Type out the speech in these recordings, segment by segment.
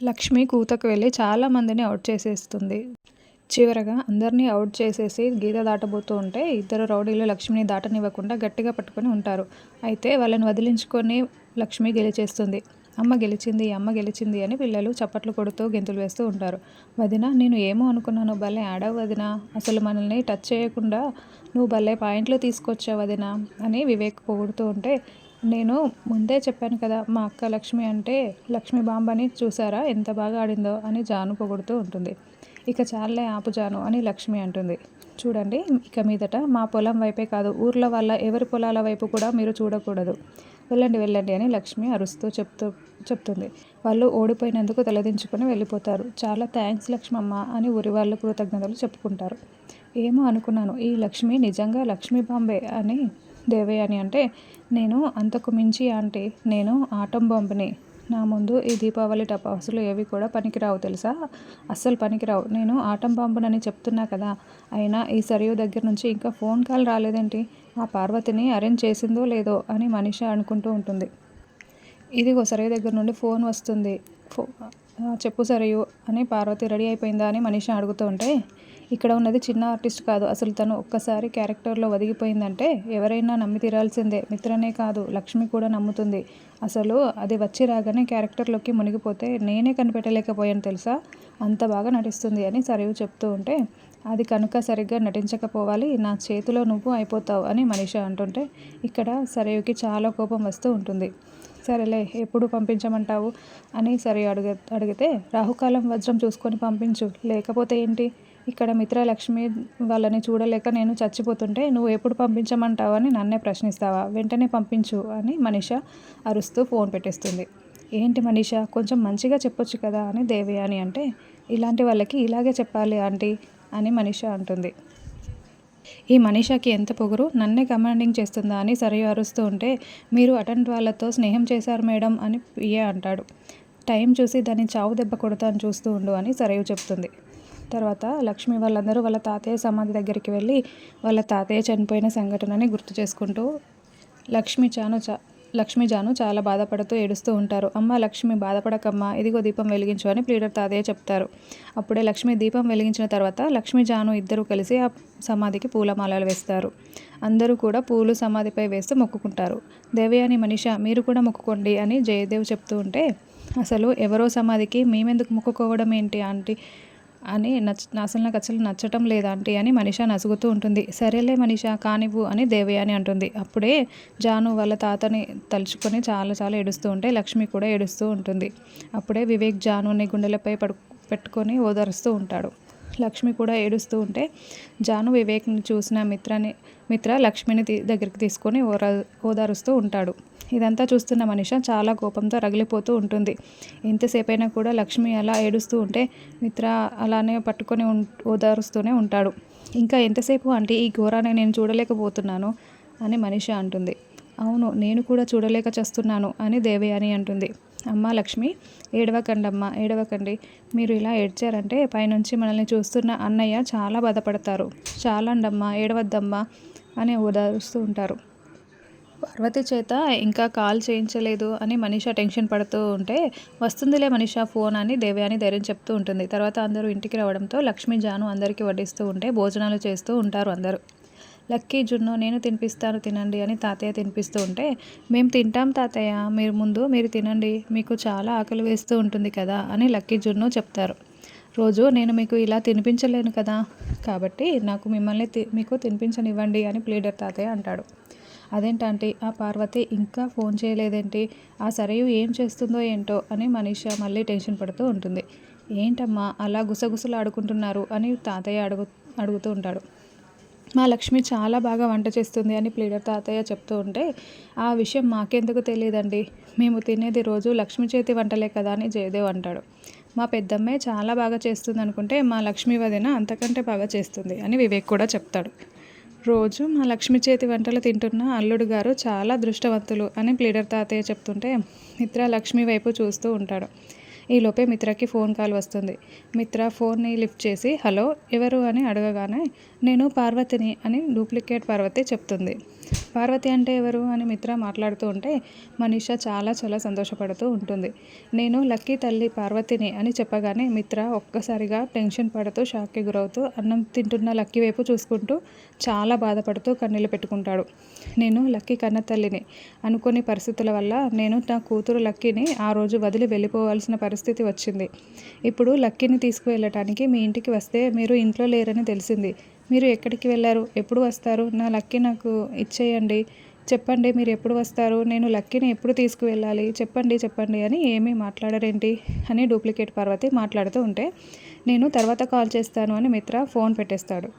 లక్ష్మి కూతకు వెళ్ళి చాలా మందిని అవుట్ చేసేస్తుంది. చివరగా అందరినీ అవుట్ చేసేసి గీత దాటబోతూ ఉంటే ఇద్దరు రౌడీలు లక్ష్మిని దాటనివ్వకుండా గట్టిగా పట్టుకొని ఉంటారు. అయితే వాళ్ళని వదిలించుకొని లక్ష్మి గెలిచేస్తుంది. అమ్మ గెలిచింది అమ్మ గెలిచింది అని పిల్లలు చప్పట్లు కొడుతూ గెంతులు వేస్తూ ఉంటారు. వదిన నేను ఏమో అనుకున్నాను భలే ఆడవు వదిన. అసలు మనల్ని టచ్ చేయకుండా నువ్వు భలే పాయింట్లు తీసుకొచ్చావు వదిన అని వివేక్ పొగుడుతూ ఉంటే నేను ముందే చెప్పాను కదా మా అక్క లక్ష్మి అంటే లక్ష్మి బాంబని చూసారా ఎంత బాగా ఆడిందో అని జాను పొగుడుతూ ఉంటుంది. ఇక చాలే ఆపు జాను అని లక్ష్మి అంటుంది. చూడండి ఇక మీదట మా పొలం వైపే కాదు ఊర్లో వల్ల ఎవరి పొలాల వైపు కూడా మీరు చూడకూడదు. వెళ్ళండి వెళ్ళండి అని లక్ష్మి అరుస్తూ చెప్తూ చెప్తుంది. వాళ్ళు ఓడిపోయినందుకు తలదించుకొని వెళ్ళిపోతారు. చాలా థ్యాంక్స్ లక్ష్మమ్మ అని ఊరి వాళ్ళు కృతజ్ఞతలు చెప్పుకుంటారు. ఏమో అనుకున్నాను ఈ లక్ష్మి నిజంగా లక్ష్మీ బాంబే అని దేవయ్య అని అంటే నేను అంతకు మించి అంటే నేను ఆటం బాంబుని. నా ముందు ఈ దీపావళి టపాసులు ఏవి కూడా పనికిరావు తెలుసా? అస్సలు పనికిరావు. నేను ఆటం బాంబునని చెప్తున్నా కదా అయినా ఈ సరియు దగ్గర నుంచి ఇంకా ఫోన్ కాల్ రాలేదేంటి? ఆ పార్వతిని అరేంజ్ చేసిందో లేదో అని మనిషి అనుకుంటూ ఉంటుంది. ఇదిగో సరియు దగ్గర నుండి ఫోన్ వస్తుంది. ఫో చెప్పు సరయు అని పార్వతి రెడీ అయిపోయిందా అని మనిషి అడుగుతూ ఉంటే ఇక్కడ ఉన్నది చిన్న ఆర్టిస్ట్ కాదు. అసలు తను ఒక్కసారి క్యారెక్టర్లో ఒదిగిపోయిందంటే ఎవరైనా నమ్మి తీరాల్సిందే. మిత్రనే కాదు లక్ష్మి కూడా నమ్ముతుంది. అసలు అది వచ్చి రాగానే క్యారెక్టర్లోకి మునిగిపోతే నేనే కనిపెట్టలేకపోయాను తెలుసా? అంత బాగా నటిస్తుంది అని సరయు చెప్తూ ఉంటే అది కనుక సరిగ్గా నటించకపోవాలి నా చేతిలో నువ్వు అయిపోతావు అని మనీష అంటుంటే ఇక్కడ సరయుకి చాలా కోపం వస్తూ ఉంటుంది. సరేలే ఎప్పుడు పంపించమంటావు అని సరే అడుగ అడిగితే రాహుకాలం వజ్రం చూసుకొని పంపించు. లేకపోతే ఏంటి? ఇక్కడ మిత్రలక్ష్మి వాళ్ళని చూడలేక నేను చచ్చిపోతుంటే నువ్వు ఎప్పుడు పంపించమంటావు అని నన్నే ప్రశ్నిస్తావా? వెంటనే పంపించు అని మనీష అరుస్తూ ఫోన్ పెట్టేస్తుంది. ఏంటి మనీష కొంచెం మంచిగా చెప్పొచ్చు కదా అని దేవయాని అంటే ఇలాంటి వాళ్ళకి ఇలాగే చెప్పాలి ఆంటీ. అని మనిష అంటుంది. ఈ మనీషాకి ఎంత పొగరు? నన్నే కమాండింగ్ చేస్తుందా అని సరియు అరుస్తూ ఉంటే మీరు అటెండ్ వాళ్ళతో స్నేహం చేశారు మేడం అని పిఏ అంటాడు. టైం చూసి దాన్ని చావు దెబ్బ కొడతాను చూస్తూ ఉండు అని సరయు చెప్తుంది. తర్వాత లక్ష్మి వాళ్ళందరూ వాళ్ళ తాతయ్య సమాధి దగ్గరికి వెళ్ళి వాళ్ళ తాతయ్య చనిపోయిన సంఘటనని గుర్తు చేసుకుంటూ లక్ష్మి చాను చా లక్ష్మీజాను చాలా బాధపడుతూ ఏడుస్తూ ఉంటారు. అమ్మ లక్ష్మి బాధపడకమ్మా ఇదిగో దీపం వెలిగించు అని ప్లీడర్ తాతయ్య చెప్తారు. అప్పుడే లక్ష్మి దీపం వెలిగించిన తర్వాత లక్ష్మీజాను ఇద్దరూ ఇద్దరు కలిసి ఆ సమాధికి పూలమాలలు వేస్తారు. అందరూ కూడా పూలు సమాధిపై వేస్తూ మొక్కుకుంటారు. దేవయాని మనిష మీరు కూడా మొక్కుకోండి అని జయదేవ్ చెప్తూ ఉంటే అసలు ఎవరో సమాధికి మేమెందుకు మొక్కుకోవడం ఏంటి ఆంటీ? అని నచ్చ అసలు నాకు అసలు నచ్చటం లేదంటే అని మనిష నసుగుతూ ఉంటుంది. సరేలే మనిష కానివ్వు అని దేవయాని అంటుంది. అప్పుడే జాను వాళ్ళ తాతని తలుచుకొని చాలా చాలా ఏడుస్తూ ఉంటే లక్ష్మి కూడా ఏడుస్తూ ఉంటుంది. అప్పుడే వివేక్ జానుని గుండెలపై పడు పెట్టుకొని ఓదారుస్తూ ఉంటాడు. లక్ష్మి కూడా ఏడుస్తూ ఉంటే జాను వివేక్ని చూసిన మిత్రని మిత్ర లక్ష్మిని దగ్గరికి తీసుకొని ఓరా ఓదారుస్తూ ఉంటాడు. ఇదంతా చూస్తున్న మనిష చాలా కోపంతో రగిలిపోతూ ఉంటుంది. ఎంతసేపైనా కూడా లక్ష్మి అలా ఏడుస్తూ ఉంటే మిత్ర అలానే పట్టుకొని ఓదారుస్తూనే ఉంటాడు. ఇంకా ఎంతసేపు అంటే ఈ ఘోరాన్ని నేను చూడలేకపోతున్నాను అని మనిష అంటుంది. అవును నేను కూడా చూడలేక చేస్తున్నాను అని దేవయాని అంటుంది. అమ్మ లక్ష్మి ఏడవకండమ్మ ఏడవకండి మీరు ఇలా ఏడ్చారంటే పైనుంచి మనల్ని చూస్తున్న అన్నయ్య చాలా బాధపడతారు. చాలండమ్మా ఏడవద్దమ్మా అని ఓదారుస్తూ ఉంటారు. పార్వతి చేత ఇంకా కాల్ చేయించలేదు అని మనిష టెన్షన్ పడుతూ ఉంటే వస్తుందిలే మనిష ఫోన్ అని దేవయాని ధైర్యం చెప్తూ ఉంటుంది. తర్వాత అందరూ ఇంటికి రావడంతో లక్ష్మి జాను అందరికీ వడ్డిస్తూ ఉంటే భోజనాలు చేస్తూ ఉంటారు అందరూ. లక్కీ జున్ను నేను తినిపిస్తాను తినండి అని తాతయ్య తినిపిస్తూ ఉంటే మేము తింటాం తాతయ్య మీరు ముందు మీరు తినండి మీకు చాలా ఆకలి వేస్తూ ఉంటుంది కదా అని లక్కీ జున్ను చెప్తారు. రోజు నేను మీకు ఇలా తినిపించలేను కదా కాబట్టి నాకు మిమ్మల్ని మీకు తినిపించనివ్వండి అని ప్లీడర్ తాతయ్య అంటాడు. అదేంటంటే ఆ పార్వతి ఇంకా ఫోన్ చేయలేదేంటి? ఆ సరయు ఏం చేస్తుందో ఏంటో? అని మనీష మళ్ళీ టెన్షన్ పడుతూ ఉంటుంది. ఏంటమ్మా అలా గుసగుసలు ఆడుకుంటున్నారు అని తాతయ్య అడుగు అడుగుతూ ఉంటాడు. మా లక్ష్మి చాలా బాగా వంట చేస్తుంది అని ప్లీడర్ తాతయ్య చెప్తూ ఉంటే ఆ విషయం మాకెందుకు తెలియదండి? మేము తినేది రోజు లక్ష్మి చేతి వంటలే కదా అని జయదేవ్ అంటాడు. మా పెద్దమ్మే చాలా బాగా చేస్తుంది అనుకుంటే మా లక్ష్మి వదిన అంతకంటే బాగా చేస్తుంది అని వివేక్ కూడా చెప్తాడు. రోజు మా లక్ష్మి చేతి వంటలు తింటున్న అల్లుడు గారు చాలా దృష్టవంతులు అని ప్లీడర్ తాతయ్య చెప్తుంటే మిత్ర లక్ష్మి వైపు చూస్తూ ఉంటాడు. ఈలోపే మిత్రకి ఫోన్ కాల్ వస్తుంది. మిత్ర ఫోన్ని లిఫ్ట్ చేసి హలో ఎవరు? అని అడగగానే నేను పార్వతిని అని డూప్లికేట్ పార్వతి చెప్తుంది. పార్వతి అంటే ఎవరు అని మిత్ర మాట్లాడుతూ ఉంటే మనీష చాలా చాలా సంతోషపడుతూ ఉంటుంది. నేను లక్కీ తల్లి పార్వతిని అని చెప్పగానే మిత్ర ఒక్కసారిగా టెన్షన్ పడుతూ షాక్కి గురవుతూ అన్నం తింటున్న లక్కీ వైపు చూసుకుంటూ చాలా బాధపడుతూ కన్నీళ్ళు పెట్టుకుంటాడు. నేను లక్కీ కన్న తల్లిని అనుకోని పరిస్థితుల వల్ల నేను నా కూతురు లక్కీని ఆ రోజు వదిలి వెళ్ళిపోవాల్సిన పరిస్థితి వచ్చింది. ఇప్పుడు లక్కీని తీసుకువెళ్ళటానికి మీ ఇంటికి వస్తే మీరు ఇంట్లో లేరని తెలిసింది. మీరు ఎక్కడికి వెళ్ళారు? ఎప్పుడు వస్తారు? నా లక్కీ నాకు ఇచ్చేయండి. చెప్పండి మీరు ఎప్పుడు వస్తారు? నేను లక్కీని ఎప్పుడు తీసుకువెళ్ళాలి? చెప్పండి చెప్పండి అని ఏమీ మాట్లాడరేంటి? అని డూప్లికేట్ పార్వతి మాట్లాడుతూ ఉంటే నేను తర్వాత కాల్ చేస్తాను అని మిత్ర ఫోన్ పెట్టేస్తాడు.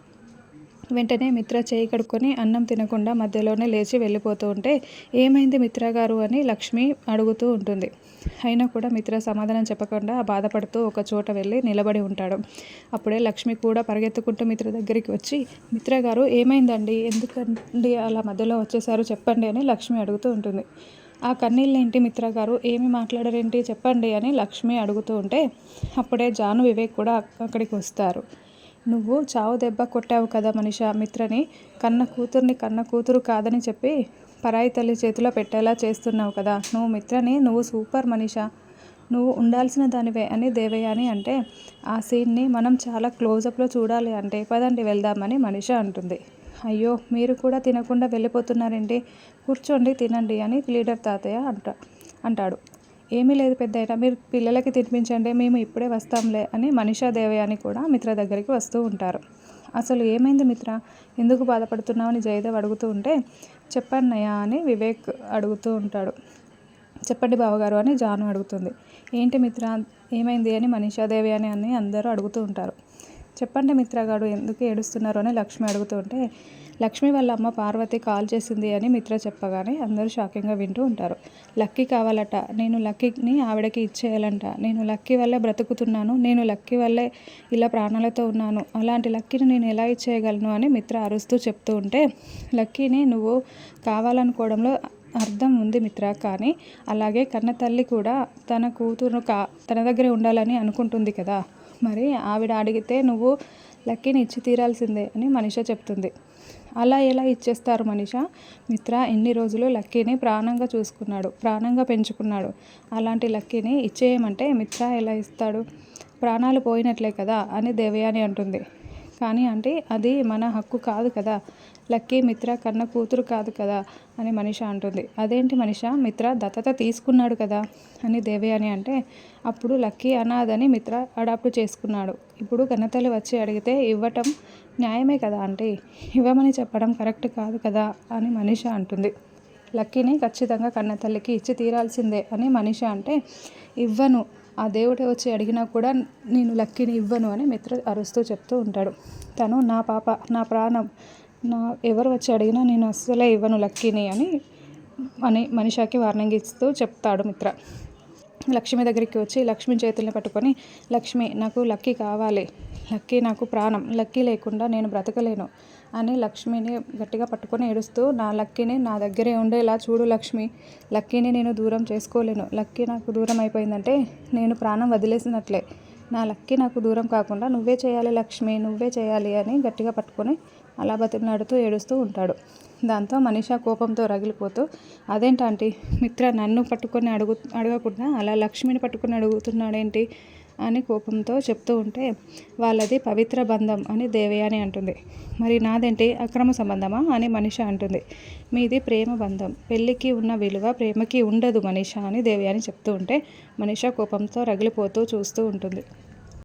వెంటనే మిత్ర చేయి కడుక్కొని అన్నం తినకుండా మధ్యలోనే లేచి వెళ్ళిపోతూ ఉంటే ఏమైంది మిత్ర గారు? అని లక్ష్మి అడుగుతూ ఉంటుంది. అయినా కూడా మిత్ర సమాధానం చెప్పకుండా బాధపడుతూ ఒక చోట వెళ్ళి నిలబడి ఉంటాడు. అప్పుడే లక్ష్మి కూడా పరిగెత్తుకుంటూ మిత్ర దగ్గరికి వచ్చి మిత్ర గారు ఏమైందండి? ఎందుకండి అలా మధ్యలో వచ్చేసారు? చెప్పండి అని లక్ష్మి అడుగుతూ ఉంటుంది. ఆ కన్నీళ్ళేంటి మిత్ర గారు? ఏమి మాట్లాడరేంటి? చెప్పండి అని లక్ష్మి అడుగుతూ ఉంటే అప్పుడే జాను వివేక్ కూడా అక్కడికి వస్తారు. నువ్వు చావు దెబ్బ కొట్టావు కదా మనిషా మిత్రని కన్న కూతుర్ని కన్న కూతురు కాదని చెప్పి పరాయి తల్లి చేతిలో పెట్టేలా చేస్తున్నావు కదా. నువ్వు మిత్రని నువ్వు సూపర్ మనిష. నువ్వు ఉండాల్సిన దానివే అని దేవయ్య అని అంటే ఆ సీన్ని మనం చాలా క్లోజప్లో చూడాలి అంటే పదండి వెళ్దామని మనిష అంటుంది. అయ్యో మీరు కూడా తినకుండా వెళ్ళిపోతున్నారండి కూర్చోండి తినండి అని లీడర్ తాతయ్య అంట అంటాడు. ఏమీ లేదు పెద్దయినా మీరు పిల్లలకి తినిపించండి మేము ఇప్పుడే వస్తాంలే అని మనీషా దేవయాని కూడా మిత్ర దగ్గరికి వస్తూ ఉంటారు. అసలు ఏమైంది మిత్ర? ఎందుకు బాధపడుతున్నావు? అని జయదేవ్ అడుగుతూ ఉంటే చెప్పన్నయ్యా అని వివేక్ అడుగుతూ ఉంటాడు. చెప్పండి బావగారు అని జాను అడుగుతుంది. ఏంటి మిత్ర? ఏమైంది అని మనీషాదేవి అని అని అందరూ అడుగుతూ ఉంటారు. చెప్పండి మిత్రగాడు ఎందుకు ఏడుస్తున్నారు అని లక్ష్మి అడుగుతుంటే లక్ష్మి వాళ్ళ అమ్మ పార్వతి కాల్ చేసింది అని మిత్ర చెప్పగానే అందరూ షాకింగ్గా వింటూ ఉంటారు. లక్కీ కావాలట నేను లక్కీని ఆవిడకి ఇచ్చేయాలంట నేను లక్కీ వల్లే బ్రతుకుతున్నాను నేను లక్కీ వల్లే ఇలా ప్రాణాలతో ఉన్నాను అలాంటి లక్కీని నేను ఎలా ఇచ్చేయగలను అని మిత్ర అరుస్తూ చెప్తూ ఉంటే లక్కీని నువ్వు కావాలనుకోవడంలో అర్థం ఉంది మిత్ర కానీ అలాగే కన్న తల్లి కూడా తన కూతురు కా తన దగ్గరే ఉండాలని అనుకుంటుంది కదా. మరి ఆవిడ అడిగితే నువ్వు లక్కీని ఇచ్చి తీరాల్సిందే అని మనిష చెప్తుంది. అలా ఎలా ఇచ్చేస్తారు మనిష? మిత్ర ఎన్ని రోజులు లక్కీని ప్రాణంగా చూసుకున్నాడు ప్రాణంగా పెంచుకున్నాడు. అలాంటి లక్కీని ఇచ్చేయమంటే మిత్ర ఎలా ఇస్తాడు? ప్రాణాలు పోయినట్లే కదా అని దేవయాని అంటుంది. కానీ అంటే అది మన హక్కు కాదు కదా. లక్కీ మిత్ర కన్న కూతురు కాదు కదా అని మనిష అంటుంది. అదేంటి మనిష? మిత్ర దత్తత తీసుకున్నాడు కదా అని దేవయాని అంటే అప్పుడు లక్కీ అనాథని మిత్ర అడాప్ట్ చేసుకున్నాడు. ఇప్పుడు కన్నతల్లి వచ్చి అడిగితే ఇవ్వటం న్యాయమే కదా అంటే ఇవ్వమని చెప్పడం కరెక్ట్ కాదు కదా అని మనిష అంటుంది. లక్కీని ఖచ్చితంగా కన్నతల్లికి ఇచ్చి తీరాల్సిందే అని మనిష అంటే ఇవ్వను. ఆ దేవుడే వచ్చి అడిగినా కూడా నేను లక్కీని ఇవ్వను అని మిత్ర అరుస్తూ చెప్తూ ఉంటాడు. తను నా పాప నా ప్రాణం నా ఎవరు వచ్చి అడిగినా నేను అస్సలే ఇవ్వను లక్కీని అని అని మనిషాకి వార్నింగ్ ఇస్తూ చెప్తాడు మిత్ర. లక్ష్మి దగ్గరికి వచ్చి లక్ష్మి చేతుల్ని పట్టుకొని లక్ష్మి నాకు లక్కీ కావాలి లక్కీ నాకు ప్రాణం లక్కీ లేకుండా నేను బ్రతకలేను అని లక్ష్మిని గట్టిగా పట్టుకొని ఏడుస్తూ నా లక్కీని నా దగ్గరే ఉండేలా చూడు లక్ష్మి లక్కీని నేను దూరం చేసుకోలేను లక్కీ నాకు దూరం అయిపోయిందంటే నేను ప్రాణం వదిలేసినట్లే నా లక్కీ నాకు దూరం కాకుండా నువ్వే చేయాలి లక్ష్మి నువ్వే చేయాలి అని గట్టిగా పట్టుకొని అలా బతిమలాడుతూ ఏడుస్తూ ఉంటాడు. దాంతో మనిషా కోపంతో రగిలిపోతూ అదేంటంటే మిత్ర నన్ను పట్టుకొని అడుగు అడగకుండా అలా లక్ష్మిని పట్టుకొని అడుగుతున్నాడేంటి? అని కోపంతో చెప్తూ ఉంటే వాళ్ళది పవిత్ర బంధం అని దేవయాని అంటుంది. మరి నాదేంటి? అక్రమ సంబంధమా? అని మనిష అంటుంది. మీది ప్రేమ బంధం. పెళ్ళికి ఉన్న విలువ ప్రేమకి ఉండదు మనిష అని దేవయాని చెప్తూ ఉంటే మనిష కోపంతో రగిలిపోతూ చూస్తూ ఉంటుంది.